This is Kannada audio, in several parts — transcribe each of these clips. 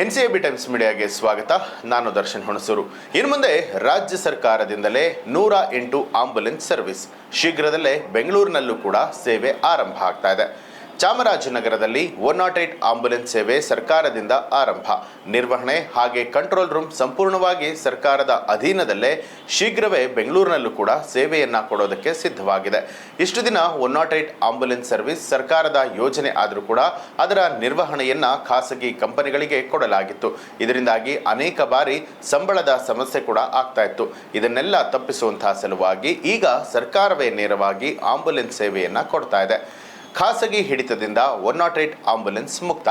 N C A B times ಮೀಡಿಯಾಗೆ ಸ್ವಾಗತ. ನಾನು ದರ್ಶನ್ ಹುಣಸೂರು. ಇನ್ನು ಮುಂದೆ ರಾಜ್ಯ ಸರ್ಕಾರದಿಂದಲೇ ನೂರ ಎಂಟು ಆಂಬುಲೆನ್ಸ್ ಸರ್ವಿಸ್. ಶೀಘ್ರದಲ್ಲೇ ಬೆಂಗಳೂರಿನಲ್ಲೂ ಕೂಡ ಸೇವೆ ಆರಂಭ ಆಗ್ತಾ ಇದೆ. ಚಾಮರಾಜನಗರದಲ್ಲಿ ಒನ್ ನಾಟ್ ಏಟ್ ಆಂಬ್ಯುಲೆನ್ಸ್ ಸೇವೆ ಸರ್ಕಾರದಿಂದ ಆರಂಭ. ನಿರ್ವಹಣೆ ಹಾಗೆ ಕಂಟ್ರೋಲ್ ರೂಮ್ ಸಂಪೂರ್ಣವಾಗಿ ಸರ್ಕಾರದ ಅಧೀನದಲ್ಲೇ ಶೀಘ್ರವೇ ಬೆಂಗಳೂರಿನಲ್ಲೂ ಕೂಡ ಸೇವೆಯನ್ನು ಕೊಡೋದಕ್ಕೆ ಸಿದ್ಧವಾಗಿದೆ. ಇಷ್ಟು ದಿನ one naught eight ambulance service ಸರ್ಕಾರದ ಯೋಜನೆ ಆದರೂ ಕೂಡ ಅದರ ನಿರ್ವಹಣೆಯನ್ನು ಖಾಸಗಿ ಕಂಪನಿಗಳಿಗೆ ಕೊಡಲಾಗಿತ್ತು. ಇದರಿಂದಾಗಿ ಅನೇಕ ಬಾರಿ ಸಂಬಳದ ಸಮಸ್ಯೆ ಕೂಡ ಆಗ್ತಾ ಇತ್ತು. ಇದನ್ನೆಲ್ಲ ತಪ್ಪಿಸುವಂತಹ ಸಲುವಾಗಿ ಈಗ ಸರ್ಕಾರವೇ ನೇರವಾಗಿ ಆಂಬ್ಯುಲೆನ್ಸ್ ಸೇವೆಯನ್ನು ಕೊಡ್ತಾ ಇದೆ. ಖಾಸಗಿ ಹಿಡಿತದಿಂದ ಒನ್ ನಾಟ್ ಏಟ್ ಆಂಬ್ಯುಲೆನ್ಸ್ ಮುಕ್ತ.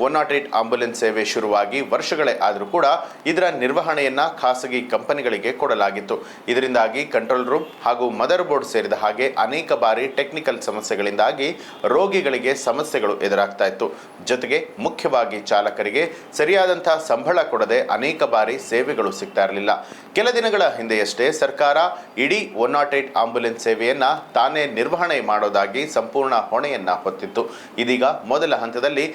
ಒನ್ ನಾಟ್ ಏಟ್ ಆಂಬುಲೆನ್ಸ್ ಸೇವೆ ಶುರುವಾಗಿ ವರ್ಷಗಳೇ ಆದರೂ ಕೂಡ ಇದರ ನಿರ್ವಹಣೆಯನ್ನ ಖಾಸಗಿ ಕಂಪನಿಗಳಿಗೆ ಕೊಡಲಾಗಿತ್ತು. ಇದರಿಂದಾಗಿ ಕಂಟ್ರೋಲ್ ರೂಮ್ ಹಾಗೂ ಮದರ್ ಬೋರ್ಡ್ ಸೇರಿದ ಹಾಗೆ ಅನೇಕ ಬಾರಿ ಟೆಕ್ನಿಕಲ್ ಸಮಸ್ಯೆಗಳಿಂದಾಗಿ ರೋಗಿಗಳಿಗೆ ಸಮಸ್ಯೆಗಳು ಎದುರಾಗ್ತಾ ಇತ್ತು. ಜೊತೆಗೆ ಮುಖ್ಯವಾಗಿ ಚಾಲಕರಿಗೆ ಸರಿಯಾದಂತಹ ಸಂಬಳ ಕೊಡದೆ ಅನೇಕ ಬಾರಿ ಸೇವೆಗಳು ಸಿಗ್ತಾ ಇರಲಿಲ್ಲ. ಕೆಲ ದಿನಗಳ ಹಿಂದೆಯಷ್ಟೇ ಸರ್ಕಾರ ಇಡೀ ಒನ್ ನಾಟ್ ಏಟ್ ಆಂಬುಲೆನ್ಸ್ ಸೇವೆಯನ್ನ ತಾನೇ ನಿರ್ವಹಣೆ ಮಾಡೋದಾಗಿ ಸಂಪೂರ್ಣ ಹೊಣೆಯನ್ನ ಹೊತ್ತಿತ್ತು. ಇದೀಗ ಮೊದಲ ಹಂತದಲ್ಲಿ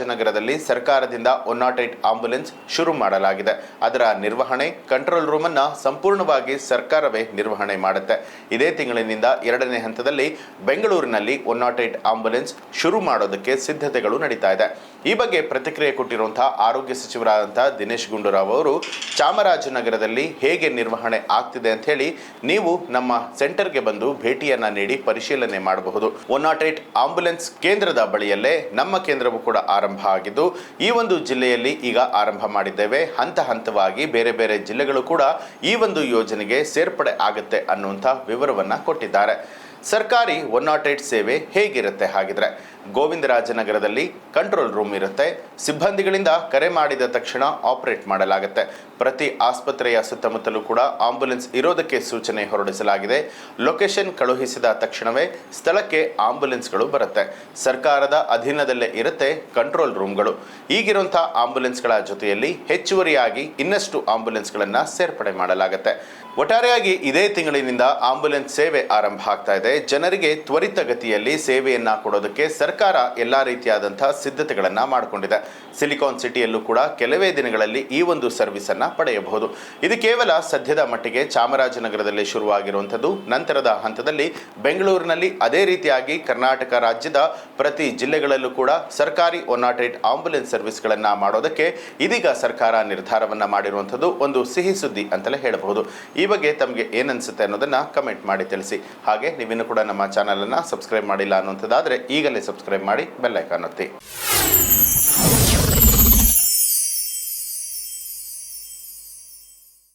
ಚಾಮರಾಜನಗರದಲ್ಲಿ ಸರ್ಕಾರದಿಂದ ಒನ್ ನಾಟ್ ಏಟ್ ಆಂಬ್ಯುಲೆನ್ಸ್ ಶುರು ಮಾಡಲಾಗಿದೆ. ಅದರ ನಿರ್ವಹಣೆ ಕಂಟ್ರೋಲ್ ರೂಮ್ ಅನ್ನ ಸಂಪೂರ್ಣವಾಗಿ ಸರ್ಕಾರವೇ ನಿರ್ವಹಣೆ ಮಾಡುತ್ತೆ. ಇದೇ ತಿಂಗಳಿನಿಂದ ಎರಡನೇ ಹಂತದಲ್ಲಿ ಬೆಂಗಳೂರಿನಲ್ಲಿ ಒನ್ ನಾಟ್ ಏಟ್ ಆಂಬ್ಯುಲೆನ್ಸ್ ಶುರು ಮಾಡೋದಕ್ಕೆ ಸಿದ್ಧತೆಗಳು ನಡೀತಾ ಇದೆ. ಈ ಬಗ್ಗೆ ಪ್ರತಿಕ್ರಿಯೆ ಕೊಟ್ಟಿರುವಂತಹ ಆರೋಗ್ಯ ಸಚಿವರಾದಂತಹ ದಿನೇಶ್ ಗುಂಡೂರಾವ್ ಅವರು, ಚಾಮರಾಜನಗರದಲ್ಲಿ ಹೇಗೆ ನಿರ್ವಹಣೆ ಆಗ್ತಿದೆ ಅಂತ ಹೇಳಿ ನೀವು ನಮ್ಮ ಸೆಂಟರ್ಗೆ ಬಂದು ಭೇಟಿಯನ್ನ ನೀಡಿ ಪರಿಶೀಲನೆ ಮಾಡಬಹುದು. ಒನ್ ನಾಟ್ ಏಟ್ ಆಂಬ್ಯುಲೆನ್ಸ್ ಕೇಂದ್ರದ ಬಳಿಯಲ್ಲೇ ನಮ್ಮ ಕೇಂದ್ರವು ಕೂಡ ಆರಂಭ ಆಗಿದ್ದು, ಈ ಒಂದು ಜಿಲ್ಲೆಯಲ್ಲಿ ಈಗ ಆರಂಭ ಮಾಡಿದ್ದೇವೆ. ಹಂತ ಹಂತವಾಗಿ ಬೇರೆ ಬೇರೆ ಜಿಲ್ಲೆಗಳು ಕೂಡ ಈ ಒಂದು ಯೋಜನೆಗೆ ಸೇರ್ಪಡೆ ಆಗುತ್ತೆ ಅನ್ನುವಂಥ ವಿವರವನ್ನು ಕೊಟ್ಟಿದ್ದಾರೆ. ಸರ್ಕಾರಿ ಒನ್ ನಾಟ್ ಏಟ್ ಸೇವೆ ಹೇಗಿರುತ್ತೆ ಹಾಗಿದ್ರೆ ಗೋವಿಂದರಾಜನಗರದಲ್ಲಿ ಕಂಟ್ರೋಲ್ ರೂಮ್ ಇರುತ್ತೆ. ಸಿಬ್ಬಂದಿಗಳಿಂದ ಕರೆ ಮಾಡಿದ ತಕ್ಷಣ ಆಪರೇಟ್ ಮಾಡಲಾಗುತ್ತೆ. ಪ್ರತಿ ಆಸ್ಪತ್ರೆಯ ಸುತ್ತಮುತ್ತಲೂ ಕೂಡ ಆಂಬ್ಯುಲೆನ್ಸ್ ಇರೋದಕ್ಕೆ ಸೂಚನೆ ಹೊರಡಿಸಲಾಗಿದೆ. ಲೊಕೇಶನ್ ಕಳುಹಿಸಿದ ತಕ್ಷಣವೇ ಸ್ಥಳಕ್ಕೆ ಆಂಬ್ಯುಲೆನ್ಸ್ಗಳು ಬರುತ್ತೆ. ಸರ್ಕಾರದ ಅಧೀನದಲ್ಲೇ ಇರುತ್ತೆ ಕಂಟ್ರೋಲ್ ರೂಮ್ಗಳು. ಈಗಿರುವಂಥ ಆಂಬ್ಯುಲೆನ್ಸ್ಗಳ ಜೊತೆಯಲ್ಲಿ ಹೆಚ್ಚುವರಿಯಾಗಿ ಇನ್ನಷ್ಟು ಆಂಬ್ಯುಲೆನ್ಸ್ಗಳನ್ನ ಸೇರ್ಪಡೆ ಮಾಡಲಾಗುತ್ತೆ. ಒಟ್ಟಾರೆಯಾಗಿ ಇದೇ ತಿಂಗಳಿನಿಂದ ಆಂಬ್ಯುಲೆನ್ಸ್ ಸೇವೆ ಆರಂಭ ಆಗ್ತಾ ಇದೆ. ಜನರಿಗೆ ತ್ವರಿತಗತಿಯಲ್ಲಿ ಸೇವೆಯನ್ನ ಕೊಡೋದಕ್ಕೆ ಸರ್ಕಾರ ಎಲ್ಲ ರೀತಿಯಾದಂತಹ ಸಿದ್ಧತೆಗಳನ್ನ ಮಾಡಿಕೊಂಡಿದೆ. ಸಿಲಿಕಾನ್ ಸಿಟಿಯಲ್ಲೂ ಕೂಡ ಕೆಲವೇ ದಿನಗಳಲ್ಲಿ ಈ ಒಂದು ಸರ್ವಿಸ್ ಅನ್ನ ಪಡೆಯಬಹುದು. ಇದು ಕೇವಲ ಸದ್ಯದ ಮಟ್ಟಿಗೆ ಚಾಮರಾಜನಗರದಲ್ಲಿ ಶುರುವಾಗಿರುವಂಥದ್ದು. ನಂತರದ ಹಂತದಲ್ಲಿ ಬೆಂಗಳೂರಿನಲ್ಲಿ ಅದೇ ರೀತಿಯಾಗಿ ಕರ್ನಾಟಕ ರಾಜ್ಯದ ಪ್ರತಿ ಜಿಲ್ಲೆಗಳಲ್ಲೂ ಕೂಡ ಸರ್ಕಾರಿ ಒನ್ ನಾಟ್ ಏಟ್ ಆಂಬುಲೆನ್ಸ್ ಸರ್ವಿಸ್ಗಳನ್ನು ಮಾಡೋದಕ್ಕೆ ಇದೀಗ ಸರ್ಕಾರ ನಿರ್ಧಾರವನ್ನ ಮಾಡಿರುವಂಥದ್ದು ಒಂದು ಸಿಹಿ ಸುದ್ದಿ ಅಂತಲೇ ಹೇಳಬಹುದು. ಈ ಬಗ್ಗೆ ತಮಗೆ ಏನನ್ಸುತ್ತೆ ಅನ್ನೋದನ್ನ ಕಮೆಂಟ್ ಮಾಡಿ ತಿಳಿಸಿ. ಹಾಗೆ ನೀವಿನ್ನೂ ಕೂಡ ನಮ್ಮ ಚಾನಲನ್ನು ಸಬ್ಸ್ಕ್ರೈಬ್ ಮಾಡಿಲ್ಲ ಅನ್ನುವಂಥದ್ದಾದರೆ ಈಗಲೇ ಸಬ್ಸ್ಕ್ರೈಬ್ ಮಾಡಿ ಬೆಲ್ ಐಕಾನ್ ಒತ್ತಿ.